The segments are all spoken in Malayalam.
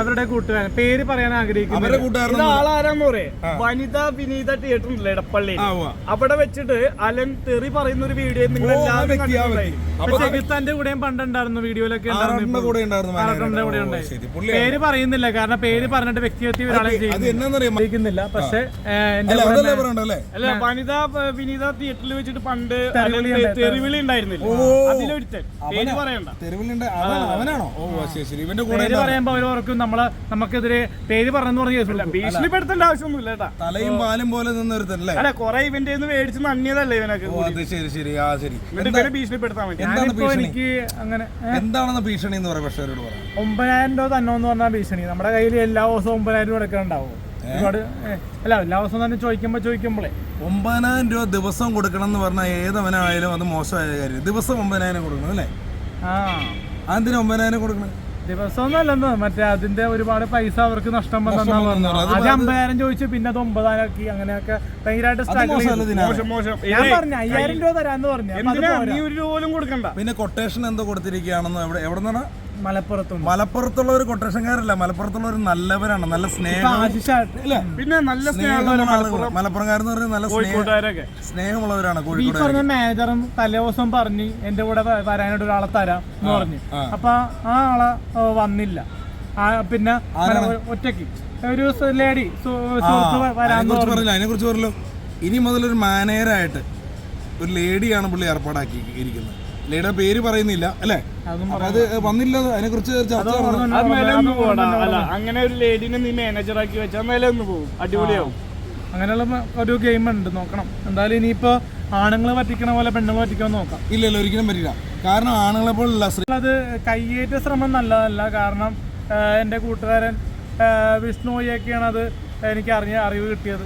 അവരുടെ കൂട്ടുകാരൻ. പേര് പറയാൻ ആഗ്രഹിക്കുന്നു ആളാരാന്ന് പറയേ. വനിതാ വിനീത തിയേറ്റർ ഉണ്ടല്ലോ ഇടപ്പള്ളി അവിടെ വെച്ചിട്ട് അലൻ തെറി പറയുന്ന ഒരു വീഡിയോ നിങ്ങൾ എല്ലാവരും കൂടെയും പണ്ടുണ്ടായിരുന്നു വീഡിയോയിലൊക്കെ പേര് പറയുന്നില്ല കാരണം പേര് പറഞ്ഞിട്ട് വ്യക്തിഗത ഒരാളെ ചെയ്യുന്നില്ല. പക്ഷെ അല്ല വനിതാ വനിത തിയേറ്ററിൽ വെച്ചിട്ട് പണ്ട് തെറിവിളി ഉണ്ടായിരുന്നില്ല. അതിലൊരുത്തൻ. പേര് പറയണ്ട. തെരുവിളി അവനാണോ? ഓ ശരി. ഇവന്റെ കൂടെ പേര് പറയുമ്പോ അവർ ഓർക്കും നമ്മൾ നമുക്കെതിരെ പേര് പറഞ്ഞു പറഞ്ഞ. ഭീഷണിപ്പെടുത്തേണ്ട ആവശ്യമൊന്നുമില്ല കേട്ടാ. തലയും പാലും പോലെ നിന്നൊരുത്തല്ലേ അല്ല കൊറേ ഇവന്റെ മേടിച്ച് നന്ദിയതല്ലേ ഇവനൊക്കെ അത് ശരി ശരി. ആ ശരി. ഭീഷണിപ്പെടുത്താൻ പറ്റും. എനിക്ക് അങ്ങനെ എന്താണെന്ന് ഭീഷണി എന്ന് പറയാം? പക്ഷേ അവരോട് പറയാം. ഒമ്പതിനായിരം രൂപ തന്നെ എന്ന് പറഞ്ഞാൽ ഭീഷണി. നമ്മുടെ കയ്യിൽ എല്ലാ ദിവസവും ഒമ്പതിനായിരം രൂപ എടുക്കാനുണ്ടാവും ഒരുപാട് അല്ല എല്ലാ ദിവസവും തന്നെ ചോദിക്കുമ്പോ ചോദിക്കുമ്പോളേ. ഒമ്പതിനായിരം രൂപ ദിവസം കൊടുക്കണം എന്ന് പറഞ്ഞാൽ ഏതവനായാലും അത് മോശമായ കാര്യം. ദിവസം ഒമ്പതിനായിരം കൊടുക്കണം അല്ലേ? ആ. അതെന്തിനാ ഒമ്പതിനായിരം കൊടുക്കണം? ദിവസമൊന്നും അല്ലെന്ന് മറ്റേ അതിന്റെ ഒരുപാട് പൈസ അവർക്ക് നഷ്ടം വന്നു. അത് ആദ്യം അമ്പതിനായിരം ചോദിച്ചു പിന്നെ അത് ഒമ്പതായിരം ആക്കി അങ്ങനെയൊക്കെ ഭയങ്കരമായിട്ട് മോശമല്ല ചെയ്തു. മോശം മോശം. ഞാൻ പറഞ്ഞു അയ്യായിരം രൂപ തരാന്ന് പറഞ്ഞു. അപ്പൊ അത് പോരാ. നീ ഒരു രൂപ പോലും കൊടുക്കണ്ട. പിന്നെ കൊട്ടേഷൻ എന്തോ കൊടുത്തിരിക്കുകയാണെന്ന് എവിടെ എവിടെ നിന്നാണ് മലപ്പുറത്തുണ്ട്. മലപ്പുറത്തുള്ള ഒരു കൊട്ടേഷൻകാരല്ല മലപ്പുറത്തുള്ള ഒരു നല്ലവരാണ് നല്ല സ്നേഹം. പിന്നെ നല്ല മലപ്പുറംകാരെന്ന് പറഞ്ഞാൽ നല്ല സ്നേഹമുള്ളവരാണ് ഈ പറഞ്ഞ മാനേജറും തലേദിവസം പറഞ്ഞ് എന്റെ കൂടെ വരാനായിട്ട് ഒരാളെ തരാം എന്ന് പറഞ്ഞു. അപ്പൊ ആ ആളെ വന്നില്ല. പിന്നെ ഒറ്റയ്ക്ക് ഒറ്റയ്ക്ക്. ഒരു ലേഡി അതിനെ കുറിച്ച് പറഞ്ഞല്ലോ ഇനി മുതൽ ഒരു മാനേജറായിട്ട് ഒരു ലേഡിയാണ് പുള്ളി ഏർപ്പാടാക്കി ഇരിക്കുന്നത് ലേഡിയുടെ പേര് പറയുന്നില്ല അല്ലേ? അതും വന്നില്ല അതിനെക്കുറിച്ച് ചർച്ച നടന്നു. അത് പോടാ. അല്ല അങ്ങനെ ഒരു ലേഡിനെ നീ മാനേജറാക്കി വെച്ചാൽ മേലെ ഒന്ന് പോകും അടിപൊളിയാവും. അങ്ങനെയുള്ള ഒരു ഗെയിം ഉണ്ട് നോക്കണം. എന്തായാലും ഇനിയിപ്പോ ആണുങ്ങളെ പറ്റിക്കണ പോലെ പെണ്ണുങ്ങളെ പറ്റിക്കാൻ നോക്കാം. ഇല്ല ഇല്ല ഒരിക്കലും പറ്റില്ല. കാരണം ആണുങ്ങളെ പോലുള്ള സ്ത്രീ അത് കയ്യേറ്റ ശ്രമം നല്ലതല്ല. കാരണം എന്റെ എന്റെ കൂട്ടുകാരൻ വിഷ്ണു വിഷ്ണുയൊക്കെയാണ് അത് എനിക്ക് അറിഞ്ഞ അറിവ് കിട്ടിയത്.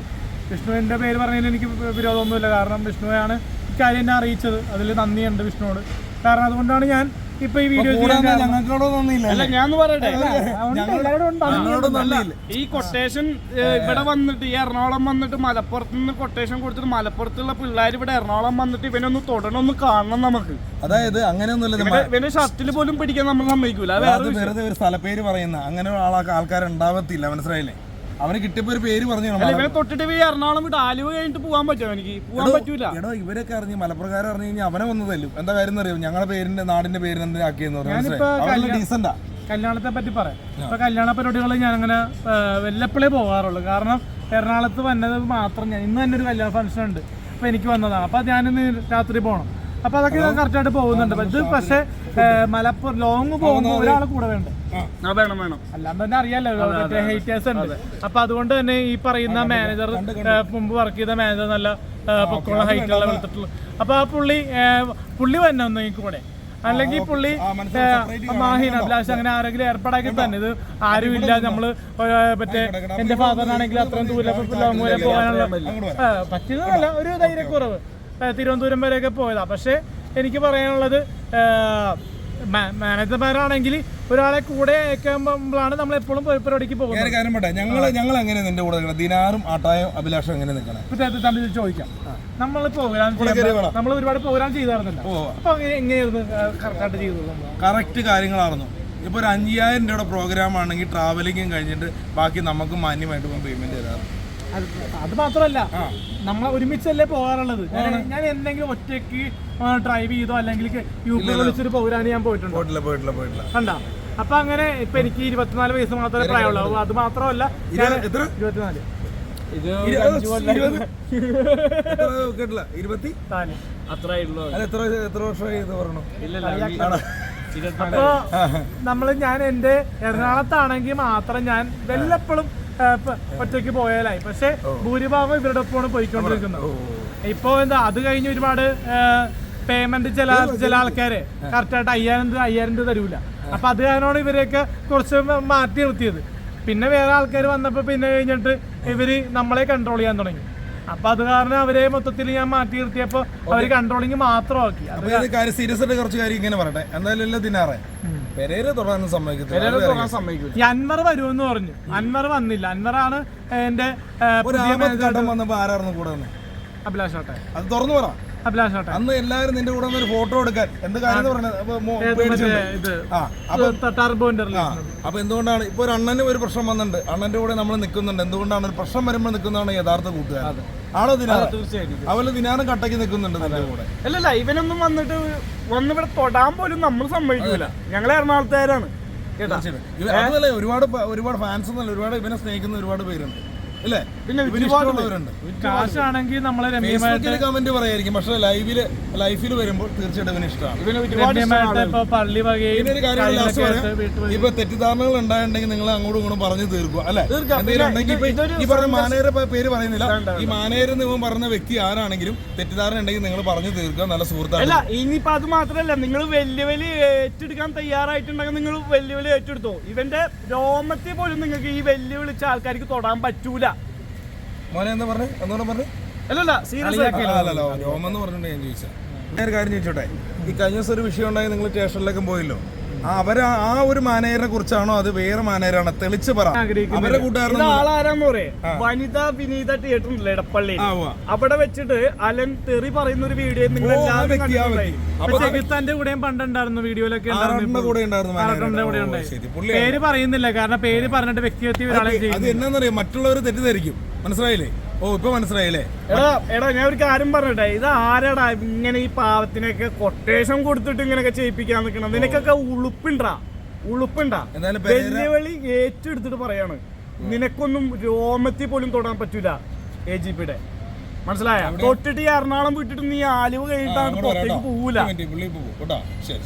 വിഷ്ണുവിന്റെ പേര് പറഞ്ഞതിൽ എനിക്ക് വിരോധമൊന്നുമില്ല. കാരണം വിഷ്ണുവാണ് ഇക്കാര്യം എന്നെ അറിയിച്ചത്. അതിൽ നന്ദിയുണ്ട് വിഷ്ണുവോട് കാരണം അതുകൊണ്ടാണ് ഞാൻ ഇപ്പൊ ഈ വീഡിയോ. അല്ല ഞാൻ പറയട്ടെ. ഈ കൊട്ടേഷൻ ഇവിടെ വന്നിട്ട് ഈ എറണാകുളം വന്നിട്ട് മലപ്പുറത്ത് നിന്ന് കൊട്ടേഷൻ കൊടുത്തിട്ട് മലപ്പുറത്തുള്ള പിള്ളേർ ഇവിടെ എറണാകുളം വന്നിട്ട് ഇവനൊന്ന് തൊടണം ഒന്ന് കാണണം നമുക്ക്. അതായത് അങ്ങനെയൊന്നുമില്ല ഇവനെ- ഷർട്ടിൽ പോലും പിടിക്കാൻ നമ്മൾ സമ്മതിക്കൂല. വേറെ വെറുതെ ഒരു സ്ഥലപ്പേര് പറയുന്ന അങ്ങനെ ആൾക്കാർ ഉണ്ടാവത്തില്ല മനസ്സിലായില്ലേ? അവന് കിട്ടിയപ്പോ ഒരു പേര് പറഞ്ഞു തൊട്ടിട്ട് പോയി എറണാകുളം വിട്ട് ആലുവ കഴിഞ്ഞിട്ട് പോകാൻ പറ്റുമോ എനിക്ക് പോകാൻ പറ്റൂല. എടോ ഇവരൊക്കെ അറിഞ്ഞു മലപ്പുറക്കാരെ അറിഞ്ഞു കഴിഞ്ഞാൽ അവനെ വന്നു തല്ലും എന്താ കാര്യം അറിയോ ഞങ്ങളുടെ പേരിന്റെ നാടിന്റെ പേര് എന്തിനാക്കിയെന്ന് പറഞ്ഞു ഡീസന്റാ കല്യാണത്തെ പറ്റി പറയാം. ഇപ്പൊ കല്യാണ പരിപാടികൾ ഞാൻ അങ്ങനെ വല്ലപ്പോഴേ പോകാറുള്ളൂ കാരണം എറണാകുളത്ത് വന്നത് മാത്രം ഞാൻ ഇന്ന് തന്നെ ഒരു കല്യാണ ഫംഗ്ഷൻ ഉണ്ട്. അപ്പൊ എനിക്ക് വന്നതാണ്. അപ്പൊ ഞാനിന്ന് രാത്രി പോകണം അപ്പൊ അതൊക്കെ കറക്റ്റായിട്ട് പോകുന്നുണ്ട്. ഇത് പക്ഷേ മലപ്പുറം ലോങ് പോകുമ്പോൾ ഒരാൾ കൂടെ വേണ്ട? വേണം വേണം. അല്ലാണ്ട് തന്നെ അറിയാലോ മറ്റേ ഹേറ്റേഴ്സ് ഉണ്ട്. അപ്പൊ അതുകൊണ്ട് തന്നെ ഈ പറയുന്ന മാനേജർ മുമ്പ് വർക്ക് ചെയ്ത മാനേജർ നല്ല ആ, പൊക്കമുള്ള ഹൈറ്റ് ഉള്ള വെളുത്തിട്ടുള്ള അപ്പൊ ആ പുള്ളി പുള്ളി വന്നെ ഒന്ന് ഈ കൂടെ. അല്ലെങ്കിൽ പുള്ളി മാഹിൻ അഭിലാഷ് അങ്ങനെ ആരെങ്കിലും ഏർപ്പാടാക്കി തന്നെ. ഇത് ആരുമില്ല നമ്മൾ മറ്റേ എന്റെ ഫാദറിനാണെങ്കിൽ അത്രയും ദൂരം ലോങ് വരെ പോകാനുള്ള പറ്റുന്നതല്ല ഒരു ധൈര്യക്കുറവ്. തിരുവനന്തപുരം വരെയൊക്കെ പോയതാണ് പക്ഷേ എനിക്ക് പറയാനുള്ളത് മാനേജർമാരാണെങ്കിൽ ഒരാളെ കൂടെ അയക്കുമ്പോഴാണ് നമ്മൾ എപ്പോഴും പരിപാടിക്ക് പോകുന്നത്. ഞങ്ങൾ കാര്യം പറ്റേ ഞങ്ങൾ ഞങ്ങൾ എങ്ങനെ നിന്റെ കൂടെ നിൽക്കണം ദിനാറും ആട്ടായും അഭിലാഷം എങ്ങനെ നിൽക്കണം ഇപ്പൊ തമ്മിൽ ചോദിക്കാം. നമ്മൾ പ്രോഗ്രാം നമ്മൾ ഒരുപാട് പ്രോഗ്രാം ചെയ്തായിരുന്നില്ല. അപ്പൊ എങ്ങനെയായിരുന്നു കറക്റ്റായിട്ട് ചെയ്തത് കറക്റ്റ് കാര്യങ്ങളായിരുന്നു. ഇപ്പോൾ ഒരു അഞ്ചായിരം രൂപയുടെ പ്രോഗ്രാം ആണെങ്കിൽ ട്രാവലിങ്ങും കഴിഞ്ഞിട്ട് ബാക്കി നമുക്ക് മാന്യമായിട്ട് ഇപ്പം പേയ്മെന്റ് തരാറ് അത് മാത്രമല്ല നമ്മൾ ഒരുമിച്ചല്ലേ പോകാറുള്ളത്. ഞാൻ ഞാൻ എന്തെങ്കിലും ഒറ്റയ്ക്ക് ഡ്രൈവ് ചെയ്തോ അല്ലെങ്കിൽ യു പി വിളിച്ചൊരു പ്രോഗ്രാം ഞാൻ പോയിട്ടുണ്ട്? പോയിട്ടില്ല പോയിട്ടില്ല പോയിട്ടില്ല. കണ്ട? അപ്പൊ അങ്ങനെ ഇപ്പൊ എനിക്ക് ഇരുപത്തിനാല് വയസ്സ് മാത്രമേ പ്രായമുള്ളൂ. അത് മാത്രമല്ല ഇരുപത്തിനാല്. എത്ര കേട്ടില്ല? ഇരുപത്തി? അത്രേ എത്ര എത്ര വർഷമായി ഇത് പറഞ്ഞു ഇല്ലല്ല അപ്പൊ നമ്മൾ ഞാൻ എന്റെ എറണാകുളത്താണെങ്കിൽ മാത്രം ഞാൻ വല്ലപ്പോഴും ഒറ്റയ്ക്ക് പോയാലായി പക്ഷെ ഭൂരിഭാഗം ഇവരുടെ ഒപ്പമാണ് പോയിക്കൊണ്ടിരിക്കുന്നത് ഇപ്പൊ എന്താ അത് കഴിഞ്ഞ് ഒരുപാട് പേയ്മെന്റ് ചില ചില ആൾക്കാര് കറക്റ്റായിട്ട് അയ്യായിരം രൂപ അയ്യായിരം രൂപ തരൂല. അപ്പൊ അത് കാരണമാണ് ഇവരെയൊക്കെ കുറച്ച് മാറ്റി നിർത്തിയത്. പിന്നെ വേറെ ആൾക്കാർ വന്നപ്പോ പിന്നെ കഴിഞ്ഞിട്ട് ഇവർ നമ്മളെ കൺട്രോൾ ചെയ്യാൻ തുടങ്ങി. അപ്പൊ അത് കാരണം അവരെ മൊത്തത്തിൽ ഞാൻ മാറ്റി നിർത്തിയപ്പോ അവർ കൺട്രോളിങ് മാത്രമാക്കി. സീരിയസ് ആയിട്ട് കുറച്ച് കാര്യം ഇങ്ങനെ പറയട്ടെ. എന്തായാലും ദിനാറേ പെരേര് തുടരാനും സമ്മതിക്കത്തില്ല. സമ്മതിക്കൂല. ഈ അൻവർ വരുമെന്ന് പറഞ്ഞു. അൻവർ വന്നില്ല. അൻവറാണ് എന്റെ ആരായിരുന്നു കൂടെ അഭിലാഷ് അത് തുറന്നു പറ. അഭിലാഷ് അന്ന് എല്ലാവരും നിന്റെ കൂടെ ഒരു ഫോട്ടോ എടുക്കാൻ. എന്ത് കാര്യം പറഞ്ഞത്? അപ്പൊ എന്തുകൊണ്ടാണ് ഇപ്പൊ ഒരു അണ്ണന് ഒരു പ്രശ്നം വന്നിട്ടുണ്ട്. അണ്ണന്റെ കൂടെ നമ്മൾ നിൽക്കുന്നുണ്ട്. എന്തുകൊണ്ടാണ്? ഒരു പ്രശ്നം വരുമ്പോൾ നിൽക്കുന്നതാണ് യഥാർത്ഥ കൂട്ടുകാരൻ. ആണോ ദിനാറ് തീർച്ചയായിട്ടും അവൽ ദിനാറും കട്ടക്ക് നിൽക്കുന്നുണ്ട് നിന്റെ കൂടെ. അല്ലല്ല ഇവനൊന്നും വന്നിട്ട് വന്ന് ഇവിടെ തൊടാൻ പോലും നമ്മൾ സമ്മതിക്കൂല. ഞങ്ങൾ എറണാകുളത്തുകാരാണ്. കേട്ടോ. ഒരുപാട് ഒരുപാട് ഫാൻസ് എന്നല്ല ഒരുപാട് ഇവനെ സ്നേഹിക്കുന്ന ഒരുപാട് പേരുണ്ട്. അല്ലേ? പിന്നെ ഇവന് ഒരുപാട് ഇഷ്ടമുള്ളവരുണ്ട്. കാശാണെങ്കിൽ നമ്മളെ രമ്യമായിട്ട് കമന്റ് പറയായിരിക്കും. പക്ഷെ ലൈവിൽ ലൈഫിൽ വരുമ്പോൾ തീർച്ചയായിട്ടും ഇവന് ഇഷ്ടമാണ്. ഇപ്പൊ തെറ്റിദ്ധാരണകൾ ഉണ്ടായിട്ടുണ്ടെങ്കിൽ നിങ്ങൾ അങ്ങോട്ടും ഇങ്ങോട്ടും പറഞ്ഞു തീർക്കുക അല്ലെ? തീർക്കാം. എന്തെങ്കിലും ഈ പറഞ്ഞ മാനേരെ പേര് പറയുന്നില്ല. ഈ മാനേര ഇവൻ പറഞ്ഞ വ്യക്തി ആരാണെങ്കിലും തെറ്റിദ്ധാരണ ഉണ്ടെങ്കിൽ നിങ്ങൾ പറഞ്ഞു തീർക്കുക. നല്ല സുഹൃത്താണ്. അല്ല ഇനിയിപ്പോ അത് മാത്രല്ല. നിങ്ങൾ വെല്ലുവിളി ഏറ്റെടുക്കാൻ തയ്യാറായിട്ടുണ്ടെങ്കിൽ നിങ്ങൾ വെല്ലുവിളി ഏറ്റെടുത്തോ. ഇവന്റെ രോമത്തെ പോലും നിങ്ങൾക്ക് ഈ വെല്ലുവിളിച്ച ആൾക്കാർക്ക് തൊടാൻ പറ്റൂല. മോനെ എന്താ പറഞ്ഞു? എന്തുകൊണ്ട് പറഞ്ഞു? അല്ലല്ല അല്ലല്ലോ രോമെന്ന് പറഞ്ഞിട്ട് ഞാൻ ചോദിച്ചാൽ ഞാൻ ഒരു കാര്യം ചോദിച്ചോട്ടെ? ഈ കഴിഞ്ഞ ദിവസം ഒരു വിഷയം ഉണ്ടായി നിങ്ങൾ സ്റ്റേഷനിലേക്ക് പോയില്ലോ. അവർ അവർ ആ- ഒരു മാനേജറിനെ കുറിച്ചാണോ അത് വേറെ മാനേജറാണ് തെളിച്ച് പറ. വനിതാ വിനീത തിയേറ്റർ ഉണ്ടല്ലോ. അവിടെ വെച്ചിട്ട് അലൻ തെറി പറയുന്ന ഒരു വീഡിയോ നിങ്ങൾ വ്യക്തി, വ്യക്തി. ചെകുത്താന്റെ കൂടെയും പണ്ടുണ്ടായിരുന്നു വീഡിയോയിലൊക്കെ പേര് പറയുന്നില്ല കാരണം പേര് പറഞ്ഞിട്ട് വ്യക്തി ഒരാളെ അത് എന്നാന്നറിയാം? മറ്റുള്ളവർ തെറ്റിദ്ധരിക്കും. മനസ്സിലായില്ലേ? ഓ ഇപ്പൊ മനസ്സിലായില്ലേ? എടാ എടാ ഞാൻ ഒരു കാര്യം പറഞ്ഞിട്ടെ. ഇത് ആരാടാ ഇങ്ങനെ ഈ പാവത്തിനൊക്കെ കൊട്ടേഷൻ കൊടുത്തിട്ട് ഇങ്ങനെയൊക്കെ ചെയ്യിപ്പിക്കാൻ നിൽക്കണം നിനക്കൊക്കെ ഉളുപ്പുണ്ടാ? ഉളുപ്പുണ്ടാ? വെല്ലുവിളി ഏറ്റെടുത്തിട്ട് പറയാണ്. നിനക്കൊന്നും രോമത്തിൽ പോലും തൊടാൻ പറ്റൂല എ ജി പിയുടെ. മനസ്സിലായ? തൊട്ടിട്ട് ഈ എറണാകുളം വിട്ടിട്ട് നീ ആലുവ കഴിഞ്ഞിട്ടാണ് പുറത്തേക്ക് പോവൂല. ശരി.